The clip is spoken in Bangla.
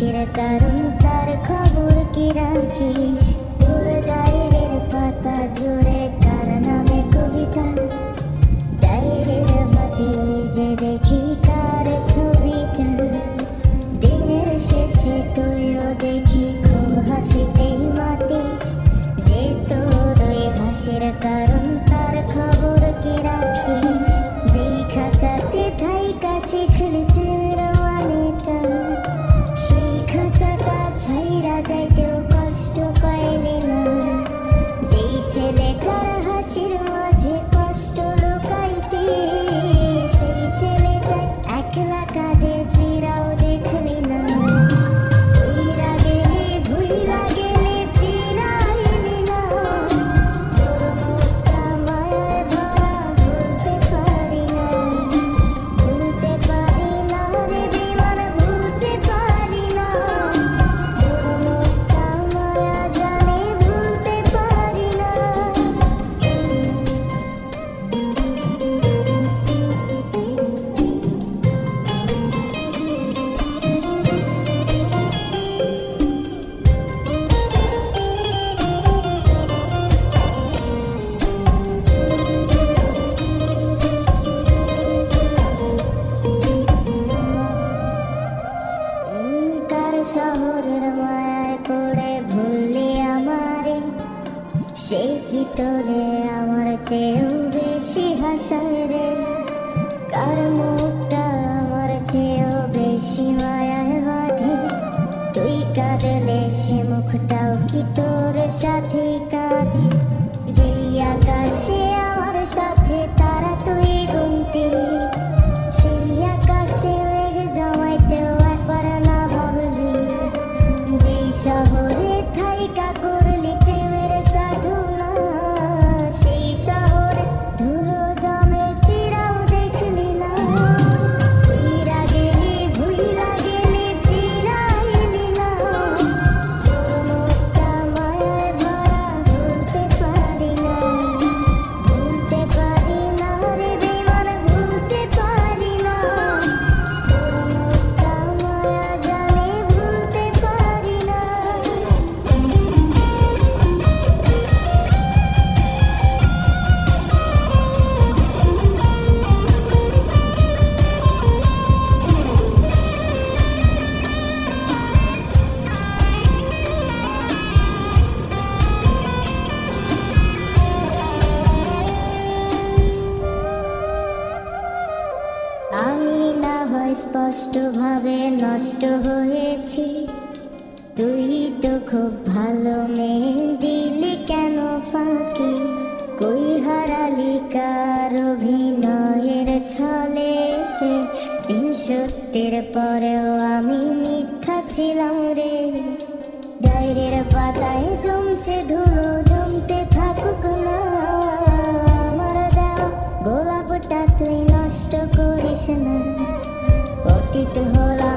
কারণ তার খবর কি রাখিস? তোর ডায়ের পাতা জুড়ে কার নামে কবিতা? ডায়ের মাঝে যে দেখি কার ছবিটা? দিনের শেষে তুইও দেখি খুব হাসিতেই মাতিস। যে তোর হাসির কারণ শহরের মায়ায় পড়ে ভুললি আমারে। সে কি তোরে? আমার চেয়েও বেশি হাসায় রে। কার মুখটা? আমার চেয়েও বেশি মায়ায় বাঁধে। তুই কাঁদলে সে মুখটাও কি তোর সাথে কাঁদে শহরে থাইকা স্পষ্টভাবে নষ্ট হয়েছি। তুই তো খুব ভালো মেয়ে, দিলি কেন ফাঁকি? কই হারালি কার অভিনয়ের ছলে? তিন সত্যের পরেও আমি মিথ্যা ছিলাম রে। ডায়ের পাতায় জমছে ধুলো, জমতে থাকুক না। আমার দেওয়া গোলাপটা তুই নষ্ট করিস না। পরিচিত হলাম